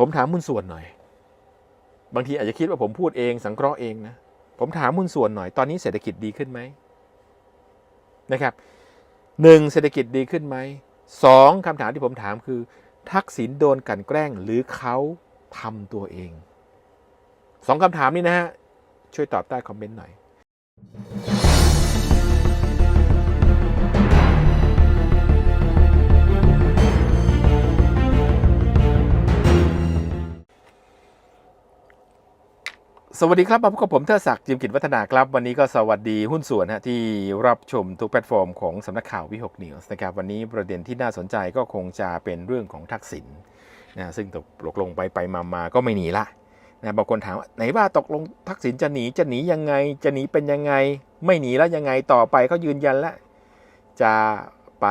ผมถามหุ้นส่วนหน่อย บางทีอาจจะคิดว่าผมพูดเอง สังเคราะห์เองนะ ผมถามหุ้นส่วนหน่อย ตอนนี้เศรษฐกิจดีขึ้นไหมนะครับหนึ่งเศรษฐกิจดีขึ้นไหมสองคำถามที่ผมถามคือ ทักษิณโดนกันแกล้งหรือเขาทำตัวเองสองคำถามนี้นะฮะ ช่วยตอบใต้คอมเมนต์หน่อย สวัสดีครับมาพบกับผมเทอศักดิ์จิมกิจวัฒนาครับ วันนี้ก็สวัสดีหุ้นส่วนฮะที่รับชมทุกแพลตฟอร์มของสำนักข่าววิหกนิวส์นะครับวันนี้ประเด็นที่น่าสนใจก็คงจะเป็นเรื่องของทักษิณนะซึ่งตกลงไปไปมามาก็ไม่หนีละนะบางคนถามว่าไหนว่าตกลงทักษิณจะหนีจะหนียังไง จะหนีเป็นยังไง ไม่หนีแล้วยังไงต่อไปเขายืนยันแล้วจะไป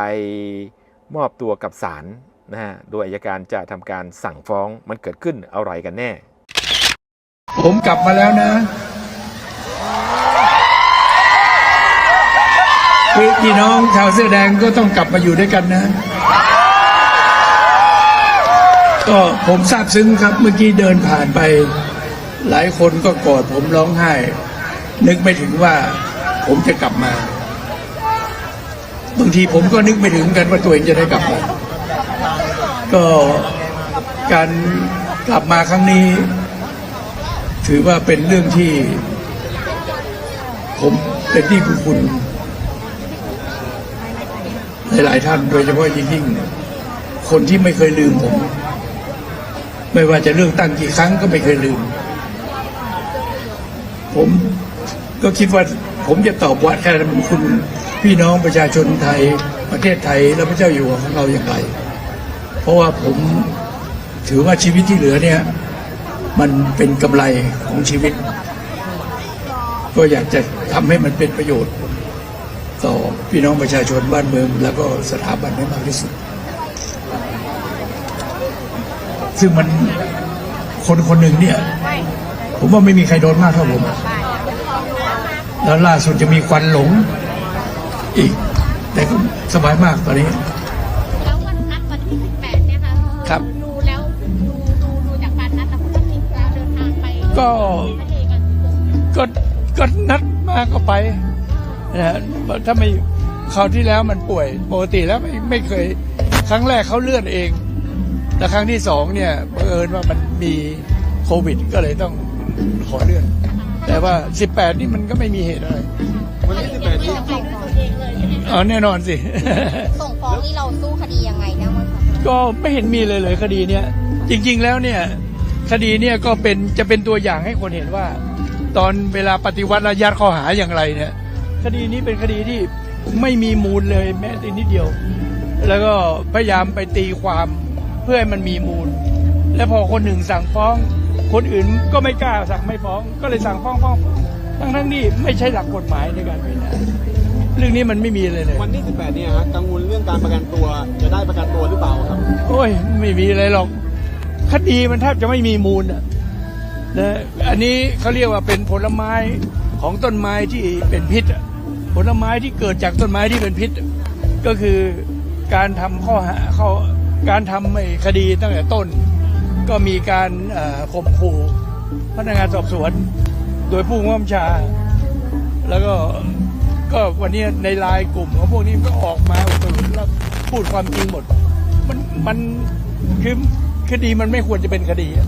มอบตัวกับศาลนะฮะโดยอัยการจะทำการสั่งฟ้องมันเกิดขึ้นอะไรกันแน่ ผมกลับมาแล้วนะพี่น้องชาวเสื้อแดงก็ต้องกลับมาอยู่ด้วยกันนะ ก็ผมซาบซึ้งครับเมื่อกี้เดินผ่านไป หลายคนก็กอดผมร้องไห้ นึกไม่ถึงว่าผมจะกลับมา บางทีผมก็นึกไม่ถึงกันว่าตัวเองจะได้กลับมา ก็การกลับมาครั้งนี้ ถือว่าเป็นเรื่องที่ ผมเป็นที่คุณคุณหลายๆท่านโดยเฉพาะยิ่งๆคนที่ไม่เคยลืมผม ไม่ว่าจะเรื่องตั้งกี่ครั้งก็ไม่เคยลืม ผมก็คิดว่าผมจะตอบว่าแทนคุณพี่น้องประชาชนไทยประเทศไทยและพระเจ้าอยู่หัวของเราอย่างไร เพราะว่าผมถือว่าชีวิตที่เหลือเนี่ย มันเป็นกำไรของชีวิต ก็อยากจะทำให้มันเป็นประโยชน์ ต่อพี่น้องประชาชนบ้านเมือง แล้วก็สถาบันให้มากที่สุด ซึ่งมันคนคนหนึ่งเนี่ย ผมว่าไม่มีใครโดนมากเท่าผม แล้วล่าสุดจะมีควันหลงอีก แต่ก็สบายมากตอนนี้ ก็ประเทศกันก็ก็นัดมาก็ไปนะฮะถ้าไม่คราวที่แล้วมันป่วยปกติแล้วไม่ไม่เคย ครั้งแรกเขาเลื่อนเอง แต่ครั้งที่สองเนี่ยบังเอิญว่ามันมีโควิด ก็เลยต้องขอเลื่อน แต่ว่า 18 นี่มันก็ไม่มีเหตุอะไรวันที่18นี้จะไปด้วยตัวเองเลยใช่ไหมคะอ๋อแน่นอนสิ ส่งฟ้องนี่เราสู้คดียังไงนะมั้งคะก็ไม่เห็นมีเลยเลยคดีเนี้ยจริง ๆ แล้วเนี่ย คดีเนี่ยก็เป็นจะเป็นตัวอย่างให้คนเห็นว่า ตอนเวลาปฏิวัติและยัดข้อหาอย่างไรเนี่ยคดีนี้เป็นคดีที่ไม่มีมูลเลยแม้แต่นิดเดียว แล้วก็พยายามไปตีความเพื่อให้มันมีมูล และพอคนหนึ่งสั่งฟ้อง คนอื่นก็ไม่กล้าสั่งไม่ฟ้อง ก็เลยสั่งฟ้องฟ้องฟ้องทั้งทั้งๆนี่ไม่ใช่หลักกฎหมายในการพิจารณาเรื่องนี้มันไม่มีเลยเลยวันที่ 18 เนี่ยฮะกังวลเรื่องการประกันตัวจะได้ประกันตัวหรือเปล่าครับ โอ้ยไม่มีอะไรหรอก คดีมันแทบจะไม่มีมูลอะนะอันนี้เขาเรียกว่าเป็นผลไม้ของต้นไม้ที่เป็นพิษ ผลไม้ที่เกิดจากต้นไม้ที่เป็นพิษ ก็คือการทำข้อหาข้อการทำคดีตั้งแต่ต้น ก็มีการข่มขู่พนักงานสอบสวน โดยผู้บังคับชา แล้วก็ก็วันนี้ในลน์กลุ่มของพวกนี้ก็ออกมาอุตรุแล้วพูดความจริงหมด มันมันคือ คดีมันไม่ควรจะเป็นคดีอะ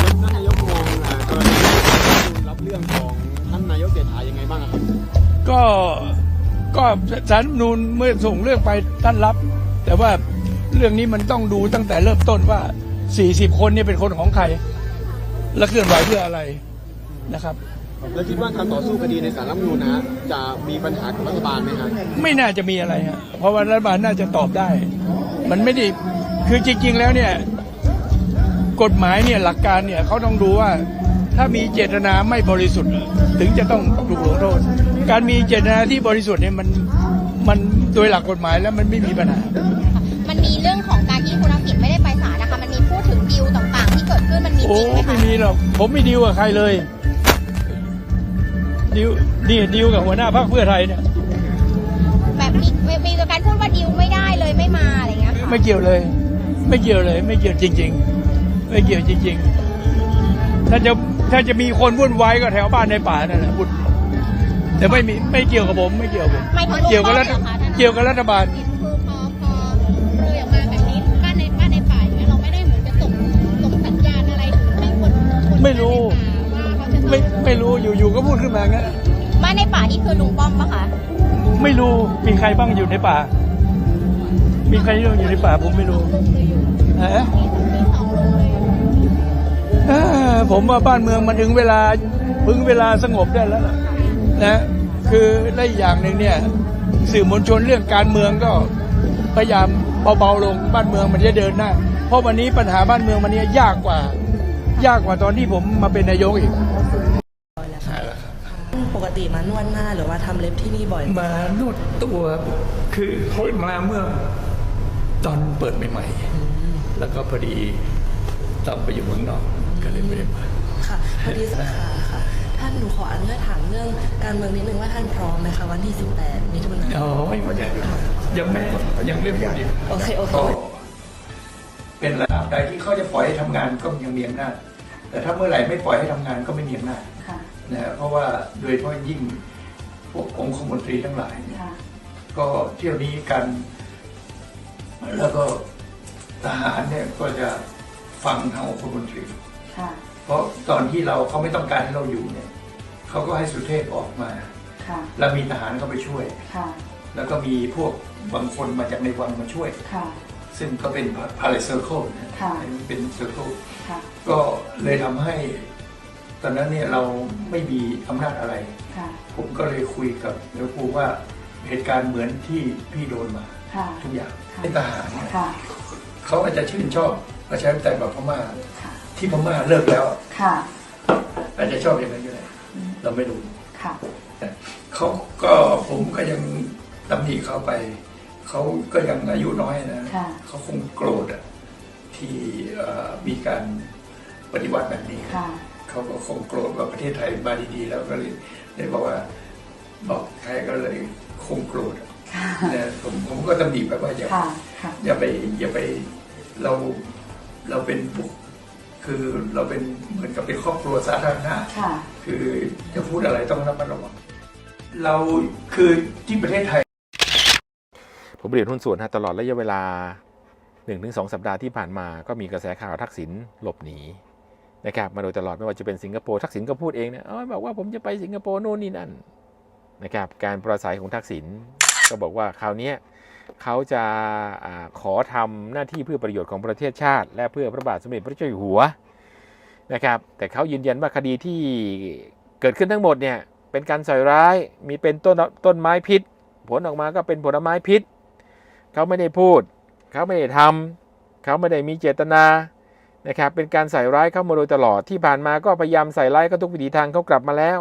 ท่านนายกมองอ่ากรณีที่รับเรื่องของท่านนายกเศรษฐายังไงบ้างอะครับก็ก็สารรัฐธรรมนูนเมื่อส่งเรื่องไปท่านรับ แต่ว่าเรื่องนี้มันต้องดูตั้งแต่เริ่มต้นว่า 40 คนเนี่ยเป็นคนของใคร และเคลื่อนไหวเพื่ออะไรนะครับ แล้วคิดว่าการต่อสู้คดีในศาลรัฐธรรมนูญนะฮะจะมีปัญหากับรัฐบาลไหมฮะไม่น่าจะมีอะไรฮะเพราะว่ารัฐบาลน่าจะตอบได้ มันไม่ได้ คือจริง ๆ แล้วเนี่ยกฎหมายเนี่ยหลักการเนี่ยเขาต้องดูว่าถ้ามีเจตนาไม่บริสุทธิ์ ถึงจะต้องถูกลงโทษ การมีเจตนาที่บริสุทธิ์เนี่ยมันมันโดยหลักกฎหมายแล้วมันไม่มีปัญหา มันมีเรื่องของการที่คุณทักษิณไม่ได้ไปศาลนะคะ มันมีพูดถึงดีลต่างๆ ที่เกิดขึ้นมันมีโอ้จริงไหมไม่คะมีหรอกผมไม่ดีลกับใครเลยดีลนี่ดีลกับหัวหน้าพรรคเพื่อไทยเนี่ยแบบมีมีมีการพูดว่าดีลไม่ได้เลยไม่มาอะไรอย่างเงี้ยค่ะไม่เกี่ยวเลย ไม่เกี่ยวเลย ไม่เกี่ยวจริง ๆ ไม่เกี่ยวจริง ๆ ถ้าจะถ้าจะมีคนวุ่นวายก็แถวบ้านในป่านั่นแหละวุ่นแต่ไม่มีไม่เกี่ยวกับผมไม่เกี่ยวกับผมไม่ถึงลุงเกี่ยวกับป้อรัมฐเหรอคะท่านเกี่ยวกับรัฐบาลคือพอพอเรือออกมาแบบนี้บ้านในบ้านในป่าอย่างเงี้ยเราไม่ได้เหมือนจะส่งส่งสัญญาณอะไรถึงให้คนคนไม่รู้บ้านในป่าว่าเขาจะต้องไม่ไม่รู้อยู่ๆก็พูดขึ้นมางั้นบ้านในป่านี่คือลุงป้อมปะคะไม่รู้มีใครบ้างอยู่ในป่า มีใครบ้างอยู่ในป่าผมไม่รู้ฮะมีสองลุงเลยอยู่เอ้อผมว่าบ้านเมืองมันถึงเวลาพึงเวลาสงบได้แล้วล่ะนะคือได้อย่างหนึ่งเนี่ย สื่อมวลชนเรื่องการเมืองก็พยายามเบาๆลงบ้านเมืองมันจะเดินหน้าเพราะวันนี้ปัญหาบ้านเมืองวันนี้ยากกว่า ยากกว่าตอนที่ผมมาเป็นนายกอีกปกติมานวดหน้าหรือว่าทำเล็บที่นี่บ่อย มานวดตัวคือเขามาเมื่อ ตอนเปิดใหม่ๆ แล้วก็พอดีต้องไปอยู่เมืองนอกก็เลยไม่ได้มาค่ะพอดีสาขาค่ะท่านหนูขออนุญาตถามเรื่องการเมืองนิดนึงว่าท่านพร้อมไหมคะวันที่ 18มิถุนายนอ๋อไม่ยังยังไม่ยังเรียบร้อยอยู่โอเคโอเคก็เป็นระดับใดที่เขาจะปล่อยให้ทำงานก็ยังมีอำนาจแต่ถ้าเมื่อไหร่ไม่ปล่อยให้ทำงานก็ไม่มีอำนาจนะฮะเพราะว่าโดยเฉพาะยิ่งพวกองคมนตรีทั้งหลายเนี่ยก็เที่ยวนี้กัน แล้วก็ทหารเนี่ยก็จะฟังทางองคมนตรีเพราะตอนที่เราเขาไม่ต้องการให้เราอยู่เนี่ยเขาก็ให้สุเทพออกมาแล้วมีทหารเข้าไปช่วยแล้วก็มีพวกบางคนมาจากในวังมาช่วยซึ่งก็เป็นพาเลเซอร์เคิลนะค่ะอันนี้เป็นเซอร์เคิลค่ะ ก็เลยทำให้ ตอนนั้นเนี่ยเราไม่มีอำนาจอะไร ค่ะ ผมก็เลยคุยกับเดี๋ยวครูว่าเหตุการณ์เหมือนที่พี่โดนมา ค่ะ ทุกอย่าง ค่ะเป็นทหารเนี่ยค่ะ เขาอาจจะชื่นชอบประชาธิปไตยแบบพม่าค่ะที่พม่าเลิกแล้ว ค่ะ อาจจะชอบอย่างนั้นก็ได้เราไม่รู้ค่ะเขาก็ผมก็ยังตำหนิเขาไป เขาก็ยังอายุน้อยนะค่ะ เขาคงโกรธอะที่เอ่อมีการปฏิวัติแบบนี้ ค่ะ เขาก็คงโกรธว่าประเทศไทยมาดีๆ แล้วก็เลยเลยบอกว่าบอกไทยก็เลยคงโกรธอะค่ะนะ ผมผมก็ตำหนิแบบว่าอย่าค่ะค่ะอย่าไปอย่าไปเราเราเป็นบุคคือเราเป็นเหมือนกับเป็นครอบครัวสาธารณะค่ะคือจะพูดอะไรต้องระมัดระวังเราคือที่ประเทศไทย ผมเรียนหุ้นส่วนฮะตลอดระยะเวลา 1-2 สัปดาห์ที่ผ่านมาก็มีกระแสข่าวทักษิณหลบหนีนะครับมาโดยตลอดไม่ว่าจะเป็นสิงคโปร์ทักษิณก็พูดเองนะเออบอกว่าผมจะไปสิงคโปร์โน่นนี่นั่นนะครับการปราศัยของทักษิณ ก็บอกว่าคราวนี้เขาจะอาขอทำหน้าที่เพื่อประโยชน์ของประเทศชาติ และเพื่อพระบาทสมเด็จพระเจ้าอยู่หัวนะครับ แต่เขายืนยันว่าคดีที่เกิดขึ้นทั้งหมดเนี่ยเป็นการใส่ร้ายมีเป็นต้นต้นไม้พิษ ผลออกมาก็เป็นผลไม้พิษ เขาไม่ได้พูด เขาไม่ได้ทำเขาไม่ได้มีเจตนานะครับเป็นการใส่ร้ายเขามาโดยตลอดที่ผ่านมาก็พยายามใส่ร้ายเขาทุกวิถีทางเขากลับมาแล้ว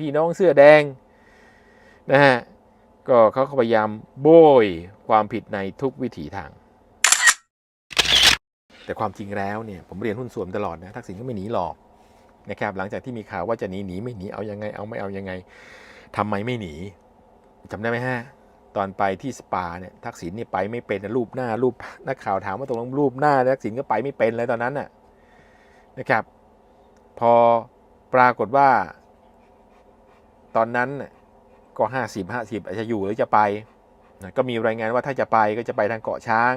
พี่น้องเสื้อแดงนะฮะ ก็เขาก็พยายามโบยความผิดในทุกวิถีทาง แต่ความจริงแล้วเนี่ยผมเรียนหุ้นส่วนตลอดนะทักษิณก็ไม่หนีหรอกนะครับหลังจากที่มีข่าวว่าจะหนีหนีไม่หนีเอายังไงเอาไม่เอายังไงทำไมไม่หนีจำได้ไหมฮะตอนไปที่สปาเนี่ยทักษิณเนี่ยไปไม่เป็นนะรูปหน้ารูปนักข่าวถามว่าตกลงรูปหน้าทักษิณก็ไปไม่เป็นเลยตอนนั้นน่ะนะครับ พอปรากฏว่า ตอนนั้นน่ะ ก็ห้าสิบห้าสิบอาจจะอยู่หรือจะไปนะก็มีรายงานว่าถ้าจะไปก็จะไปทางเกาะช้าง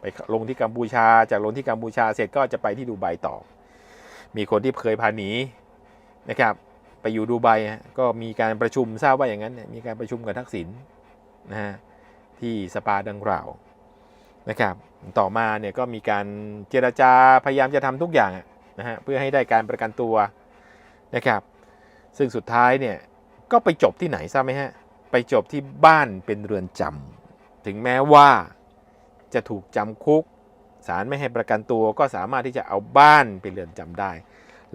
ไปลงที่กัมพูชา จากลงที่กัมพูชาเสร็จก็จะไปที่ดูไบต่อ มีคนที่เคยพาหนีนะครับ ไปอยู่ดูไบก็มีการประชุมทราบว่าอย่างนั้น มีการประชุมกับทักษิณนะฮะที่สปาดังกล่าวนะครับ ต่อมาเนี่ยก็มีการเจรจาพยายามจะทำทุกอย่างนะฮะเพื่อให้ได้การประกันตัวนะครับ ซึ่งสุดท้ายเนี่ย ก็ไปจบที่ไหนทราบไหมฮะ ไปจบที่บ้านเป็นเรือนจำถึงแม้ว่าจะถูกจำคุกศาลไม่ให้ประกันตัวก็สามารถที่จะเอาบ้านเป็นเรือนจำได้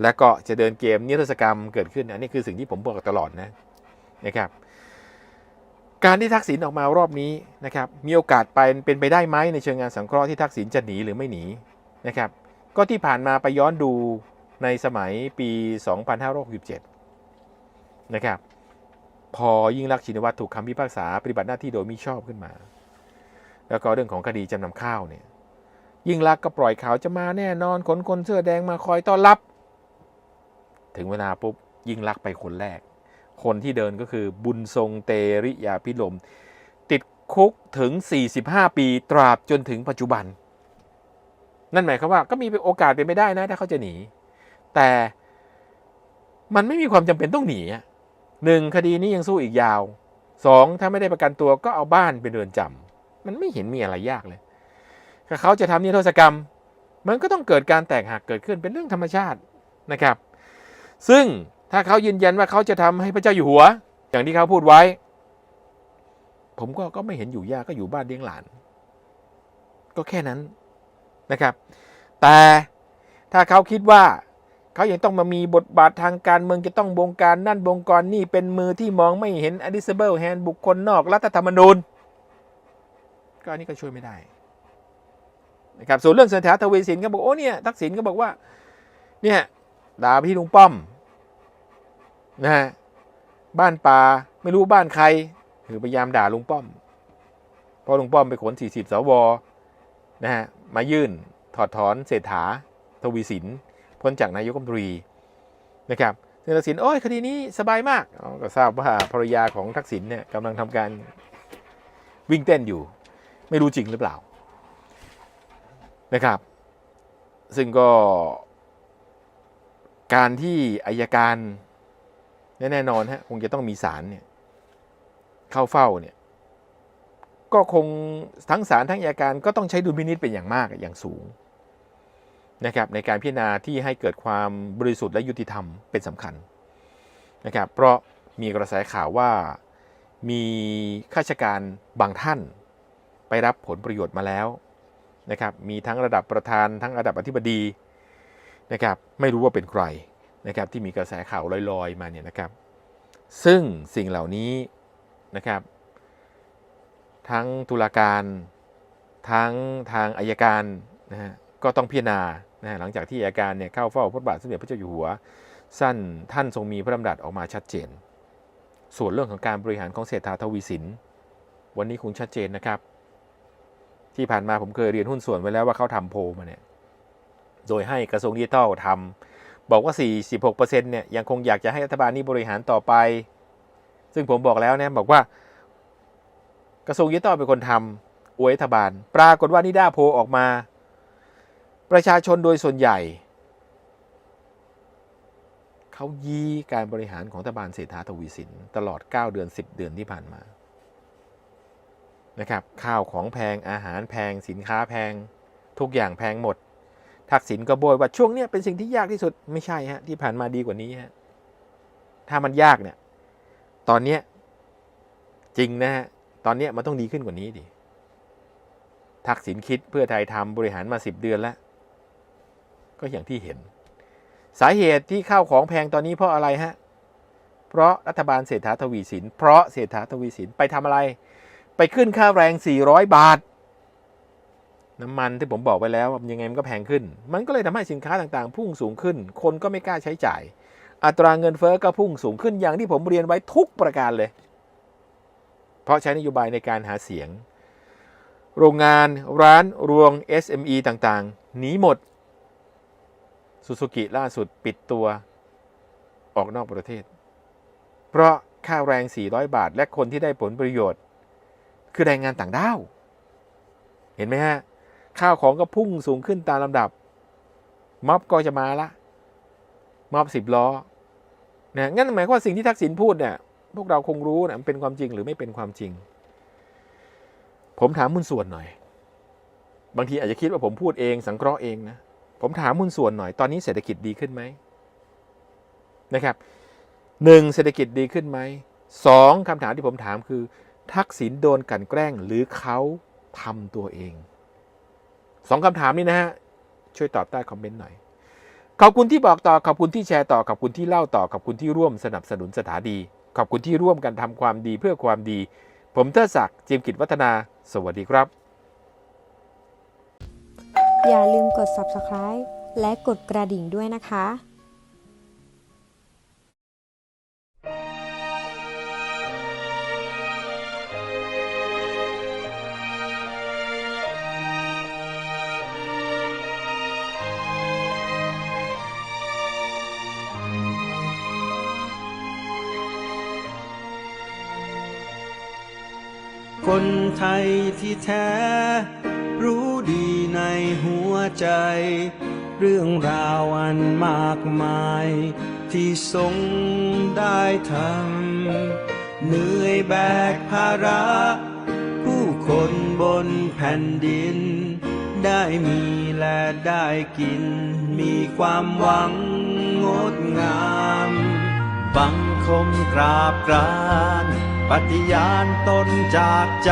แล้วก็จะเดินเกมนิรศกรรมเกิดขึ้นอันนี้คือสิ่งที่ผมบอกตลอดนะนะครับ การที่ทักษิณออกมารอบนี้นะครับมีโอกาสไปเป็นไปได้ไหมในเชิงงานสังเคราะห์ที่ทักษิณจะหนีหรือไม่หนีนะครับ ก็ที่ผ่านมาไปย้อนดูในสมัยปี 2567 นะครับ พอยิ่งรักชินวัตรถูกคำพิพากษาปฏิบัติหน้าที่โดยมิชอบขึ้นมา แล้วก็เรื่องของคดีจำนำข้าวเนี่ย ยิ่งรักก็ปล่อยข่าวจะมาแน่นอนขนคนเสื้อแดงมาคอยต้อนรับ ถึงเวลาปุ๊บยิ่งรักไปคนแรก คนที่เดินก็คือบุญทรงเตริยาพิลม ติดคุกถึง 45 ปีตราบจนถึงปัจจุบัน นั่นหมายความว่าก็มีโอกาสเป็นไม่ได้นะถ้าเขาจะหนี แต่มันไม่มีความจำเป็นต้องหนี อะหนึ่งคดีนี้ยังสู้อีกยาวสองถ้าไม่ได้ประกันตัวก็เอาบ้านเป็นเรือนจำมันไม่เห็นมีอะไรยากเลยถ้าเขาจะทำนิรโทษกรรม มันก็ต้องเกิดการแตกหักเกิดขึ้นเป็นเรื่องธรรมชาตินะครับ ซึ่งถ้าเขายืนยันว่าเขาจะทำให้พระเจ้าอยู่หัว อย่างที่เขาพูดไว้ ผมก็ก็ไม่เห็นอยู่ยากก็อยู่บ้านเลี้ยงหลาน ก็แค่นั้นนะครับ แต่ถ้าเขาคิดว่า เขายังต้องมามีบทบาททางการเมืองจะต้องบงการนั่นบงกรนี่เป็นมือที่มองไม่เห็น a d i s a b l e hand บุคคลนอกรัฐธรรมนูญก็อันนี้ก็ช่วยไม่ได้นะครับส่วนเรื่องเสถาทวีสินก็บอกโอ้เนี่ยทักษิณก็บอกว่าเนี่ยด่าพี่ลุงป้อมนะฮะบ้านป่าไม่รู้บ้านใครคือพยายามด่าลุงป้อมเพราะลุงป้อมไปขน 40 สวนะฮะมายื่นถอดถอนเศรษฐาทวีสิน พ้นจากนายกรัฐมนตรีนะครับซึ่งทักษิณโอ้ยคดีนี้สบายมากก็ทราบว่าภรรยาของทักษิณเนี่ยกำลังทำการวิ่งเต้นอยู่ ไม่รู้จริงหรือเปล่านะครับ ซึ่งก็การที่อายการแน่นอนฮะคงจะต้องมีศาลเนี่ยเข้าเฝ้าเนี่ยก็คงทั้งศาลทั้งอัยการก็ต้องใช้ดุลพินิษเป็นอย่างมากอย่างสูง นะครับในการพิจารณาที่ให้เกิดความบริสุทธิ์และยุติธรรมเป็นสำคัญนะครับเพราะมีกระแสข่าวว่ามีข้าราชการบางท่านไปรับผลประโยชน์มาแล้วนะครับมีทั้งระดับประธานทั้งระดับอธิบดีนะครับไม่รู้ว่าเป็นใครนะครับที่มีกระแสข่าวลอยๆมาเนี่ยนะครับ ซึ่งสิ่งเหล่านี้นะครับ ทั้งตุลาการทั้งทางอายการนะฮะก็ต้องพิจารณา นะหลังจากที่อาการเนี่ยเข้าเฝ้าพระบาทสมเด็จพระเจ้าอยู่หัว สั้นท่านทรงมีพระดำรัสออกมาชัดเจน ส่วนเรื่องของการบริหารของเศรษฐาทวีสิน วันนี้คงชัดเจนนะครับ ที่ผ่านมาผมเคยเรียนหุ้นส่วนไว้แล้วว่าเขาทำโพมาเนี่ยโดยให้กระทรวงดิจิทัลทำบอกว่า 46%เนี่ยยังคงอยากจะให้รัฐบาลนี้บริหารต่อไป ซึ่งผมบอกแล้วนี่ยบอกว่ากระทรวงดิจิทัลเป็นคนทำอวยรัฐบาล ปรากฏว่านิด้าโพออกมา ประชาชนโดยส่วนใหญ่ เขายี้การบริหารของรัฐบาลเศรษฐาทวีสิน ตลอด 9 เดือน 10 เดือนที่ผ่านมานะครับข้าวของแพงอาหารแพง สินค้าแพง ทุกอย่างแพงหมด ทักษิณก็โบยว่าช่วงเนี้ยเป็นสิ่งที่ยากที่สุดไม่ใช่ฮะที่ผ่านมาดีกว่านี้ฮะถ้ามันยากเนี่ยตอนเนี้ยจริงนะฮะตอนเนี้ยมันต้องดีขึ้นกว่านี้ดิทักษิณคิดเพื่อไทยทำบริหารมาสิบเดือนแล้ว ก็อย่างที่เห็น สาเหตุที่ข้าวของแพงตอนนี้เพราะอะไรฮะ เพราะรัฐบาลเศรษฐาทวีสิน เพราะเศรษฐาทวีสินไปทำอะไร ไปขึ้นค่าแรง 400 บาท น้ำมันที่ผมบอกไปแล้วว่ายังไงมันก็แพงขึ้น มันก็เลยทำให้สินค้าต่างๆ พุ่งสูงขึ้น คนก็ไม่กล้าใช้จ่าย อัตราเงินเฟ้อก็พุ่งสูงขึ้นอย่างที่ผมเรียนไว้ทุกประการเลย เพราะใช้นโยบายในการหาเสียงโรงงานร้านรวง SME ต่างๆ หนีหมด ซูซูกิล่าสุดปิดตัวออกนอกประเทศ เพราะค่าแรง 400 บาท และคนที่ได้ผลประโยชน์ คือแรงงานต่างด้าว เห็นไหมฮะ ข้าวของก็พุ่งสูงขึ้นตามลำดับ ม็อบก็จะมาละ ม็อบสิบล้อนะงั้นหมายความว่าสิ่งที่ทักษิณพูดเนี่ยพวกเราคงรู้นะมันเป็นความจริงหรือไม่เป็นความจริง ผมถามมุนส่วนหน่อย บางทีอาจจะคิดว่าผมพูดเองสังเคราะห์เองนะ ผมถามมุนส่วนหน่อยตอนนี้เศรษฐกิจดีขึ้นไหมนะครับหนึ่งเศรษฐกิจดีขึ้นไหมสองคำถามที่ผมถามคือ ทักษิณโดนกันแกล้งหรือเขาทำตัวเองสองคำถามนี้นะฮะช่วยตอบใต้คอมเมนต์หน่อยขอบคุณที่บอกต่อขอบคุณที่แชร์ต่อขอบคุณที่เล่าต่อขอบคุณที่ร่วมสนับสนุนสถานีขอบคุณที่ร่วมกันทำความดีเพื่อความดี ผมเทอศักดิ์จิมกิจวัฒนา สวัสดีครับ อย่าลืมกด subscribe และกดกระดิ่งด้วยนะคะคนไทยที่แท้ ใจ เรื่องราวอันมากมาย ที่ทรงได้ทำเหนื่อยแบกภาระ ผู้คนบนแผ่นดิน ได้มีและได้กิน มีความหวังงดงามบังคมกราบกราน ปฏิญาณตนจากใจ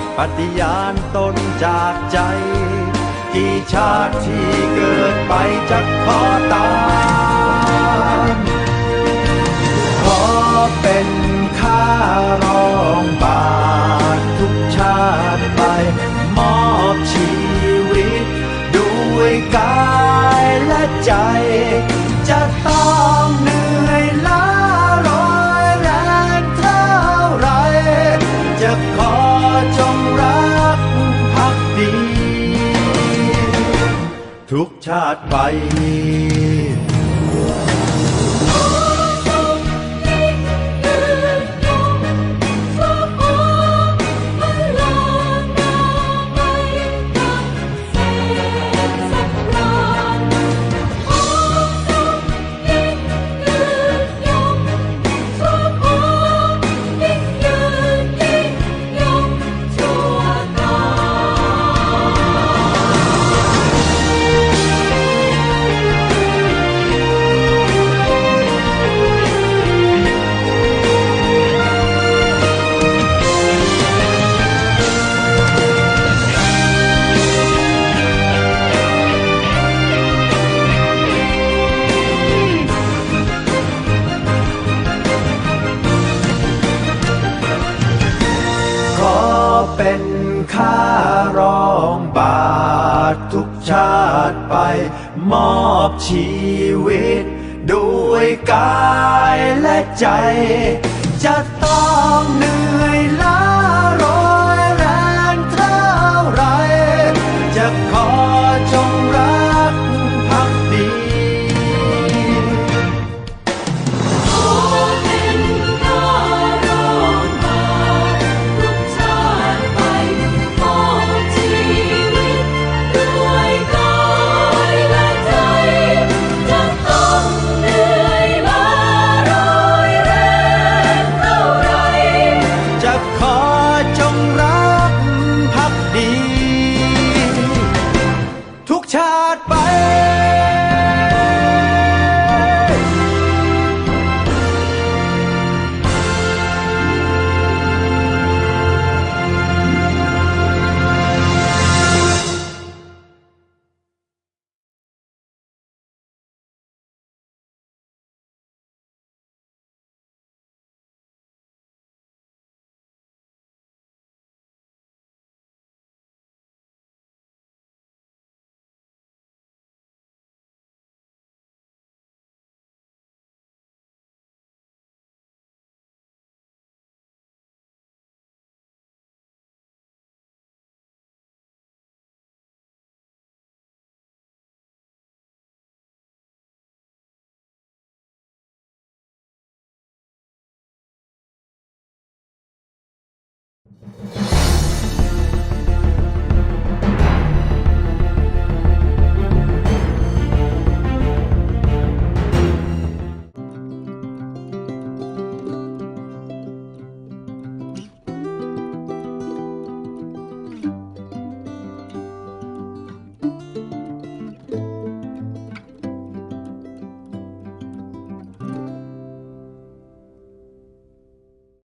ฏิญาณตนจากใจกี่ชาติที่เกิดไปจะขอตามขอเป็นข้ารองบาททุกชาติไป มอบชีวิต ด้วยกายและใจจะ ทุกชาติไป step call